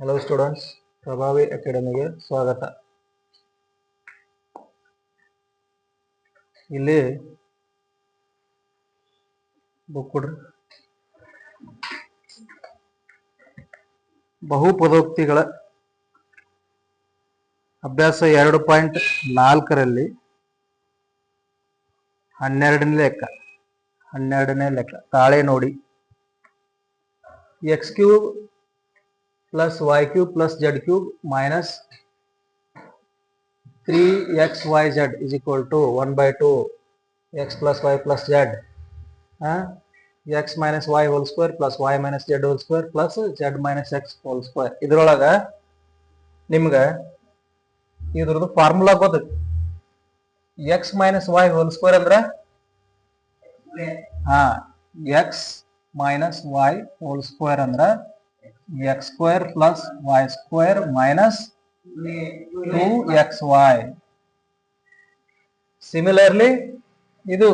Hello students ಪ್ರಭಾವಿ ಅಕಾಡೆಮಿಗೆ ಸ್ವಾಗತ. ಇಲ್ಲಿ ಬುಕ್ ಕೊಡ್ರಿ. ಬಹುಪದೋಕ್ತಿಗಳ ಅಭ್ಯಾಸ ಎರಡು ಪಾಯಿಂಟ್ ನಾಲ್ಕರಲ್ಲಿ ಹನ್ನೆರಡನೇ ಲೆಕ್ಕ. ಹನ್ನೆರಡನೇ ಲೆಕ್ಕ. ತಾಳೆ ನೋಡಿ. X plus Y cube plus Z cube minus three X Y Z is equal to one by two X plus Y plus Z X minus Y whole square plus Y minus Z whole square plus Z minus X whole square ಇದ್ರೊಳಗ ನಿಮ್ಗೆ ಇದ್ರದ್ದು formula ಗೊತ್ತೈತಿ. X minus Y whole square ಅಂದ್ರೆ? ಹಾ X minus Y whole square ಅಂದ್ರೆ? X square plus Y square minus two X Y similarly ಇದು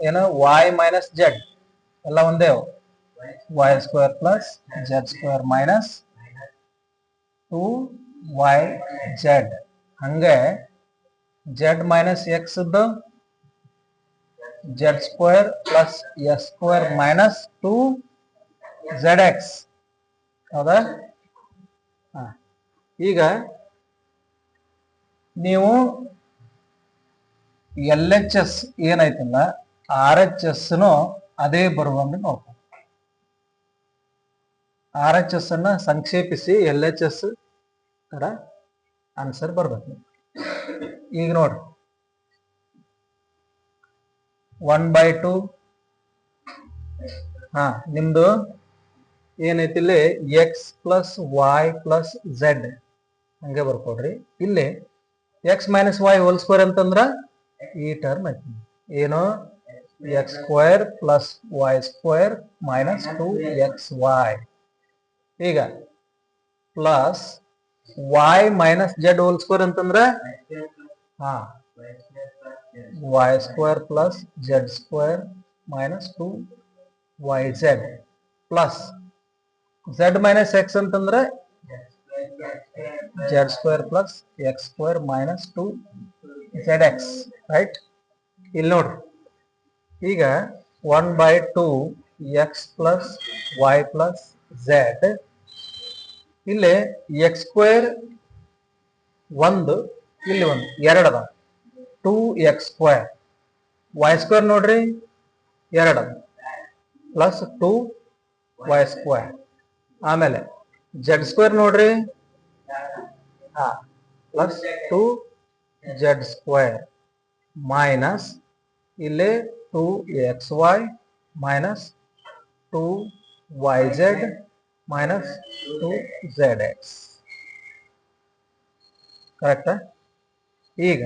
ಏನು? Y minus Z ಎಲ್ಲ ಒಂದೇ Y square plus Z square minus two Y Z ಹಂಗೆ Z minus X Z square plus S square minus two Z X ಹೌದಾ? ಹಾ. ಈಗ ನೀವು L H S ಏನೈತಲ್ಲ ಆರ್ ಎಚ್ ಎಸ್ ಅದೇ ಬರುವಂಗೆ ನೋಡ್ಕೊ. ಆರ್ ಎಚ್ ಎಸ್ ಅನ್ನ ಸಂಕ್ಷೇಪಿಸಿ ಎಲ್ ಎಚ್ ಎಸ್ ತರ ಆನ್ಸರ್ ಬರ್ಬೇಕು. ಈಗ ನೋಡ್ರಿ. ಒನ್ ಬೈ ಟು ಹಾ, ನಿಮ್ದು ಏನೈತಿ ಇಲ್ಲಿ? X plus Y plus Z ಹಂಗೆ ಬರ್ಕೊಡ್ರಿ. ಇಲ್ಲಿ X minus Y whole square ಅಂತಂದ್ರ ಈ ಟರ್ಮ್ ಐತಿ. ಏನು? X square plus Y square minus two X Y ಈಗ plus Y minus Z whole square ಅಂತಂದ್ರ? ಹಾ. Y square plus Z square minus two Y Z plus Z minus X ಅಂತಂದ್ರೆ Z square plus X square minus two Z X right ಇಲ್ಲಿ ನೋಡ್ರಿ. ಈಗ one by two X plus Y plus Z ಇಲ್ಲಿ X square ಒಂದು, ಇಲ್ಲಿ ಒಂದು, ಎರಡು ಅದ two X square Y square ನೋಡ್ರಿ, ಎರಡು ಪ್ಲಸ್ ಟೂ ವೈ ಸ್ಕ್ವೇರ್ ಆಮೇಲೆ ಜೆಡ್ ಸ್ಕ್ವೇರ್ ನೋಡ್ರಿ. ಹಾ plus two Z square minus ಇಲ್ಲಿ two X Y minus two Y Z minus two Z X ಕರೆಕ್ಟಾ ಈಗ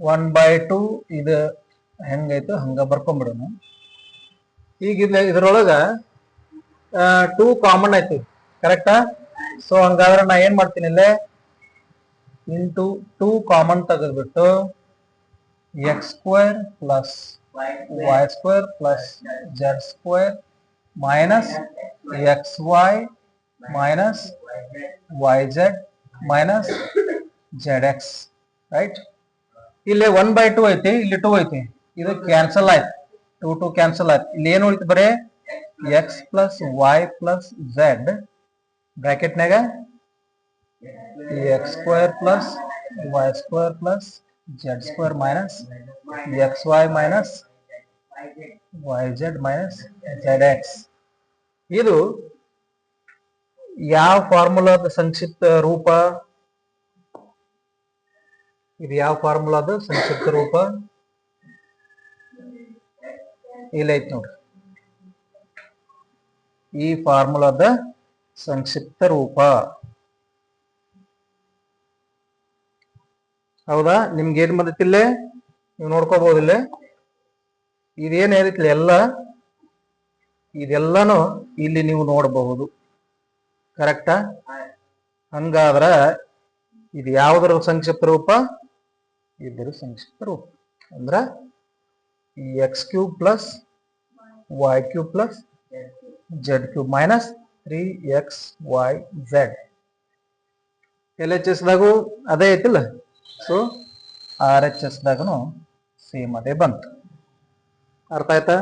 ಒನ್ ಬೈ ಟು ಇದು ಹೆಂಗೈತು ಹಂಗ ಬರ್ಕೊಂಬಿಡೋಣ. ಈಗ ಇದ ಇದ್ರೊಳಗ ಟೂ ಕಾಮನ್ ಐತಿ ಕರೆಕ್ಟಾ ಸೊ ಹಂಗಾದ್ರೆ ನಾ ಏನ್ ಮಾಡ್ತೀನಿ ಇಲ್ಲೇ? ಇಂಟು ಟೂ ಕಾಮನ್ ತೆಗೆದ್ಬಿಟ್ಟು X square plus Y square plus Z square minus X Y minus Y Z minus Z X right ಇಲ್ಲಿ ಒನ್ ಬೈ ಟೂ ಐತಿ, ಇಲ್ಲಿ ಟೂ ಐತಿ, ಇದು ಕ್ಯಾನ್ಸಲ್ ಆಯ್ತು. ಟೂ ಟೂ ಕ್ಯಾನ್ಸಲ್ ಆಯ್ತು. ಇಲ್ಲಿ ಏನು ಉಳಿತು ಬರೀ? X plus Y plus Z ಬ್ರಾಕೆಟ್ನಾಗ X square plus Y square plus Z square minus X Y minus Y Z minus Z X ಇದು ಯಾವ ಫಾರ್ಮುಲಾದ ಸಂಕ್ಷಿಪ್ತ ರೂಪ? ಇದು ಯಾವ ಫಾರ್ಮುಲಾದ ಸಂಕ್ಷಿಪ್ತ ರೂಪ? ಇಲ್ಲ ಐತಿ ನೋಡ್ರಿ. ಈ ಫಾರ್ಮುಲಾದ ಸಂಕ್ಷಿಪ್ತ ರೂಪ. ಹೌದಾ? ನಿಮ್ಗೆ ಏನ್ ಬಂದಿತ್ತಿಲ್ಲ ನೀವು ನೋಡ್ಕೋಬಹುದಿಲ್ಲ ಇದೇನ್ ಹೇಳಿತ್ಲ ಎಲ್ಲ. ಇದೆಲ್ಲಾನು ಇಲ್ಲಿ ನೀವು ನೋಡಬಹುದು. ಕರೆಕ್ಟಾ? ಹಂಗಾದ್ರ ಇದು ಯಾವುದರ ಸಂಕ್ಷಿಪ್ತ ರೂಪ? ಇದ್ರ ಸಂಕ್ಷಿಪ್ತ ರೂಪ. ಅಂದ್ರ X cube plus Y cube plus Z cube minus three X Y Z L H ಎಸ್ದಾಗೂ ಅದೇ ಐತಿಲ್ಲ? ಸೊ ಆರ್ ಎಚ್ ಎಸ್ದಾಗೂ ಸೇಮ್ ಅದೇ ಬಂತು. ಅರ್ಥ ಆಯ್ತಾ?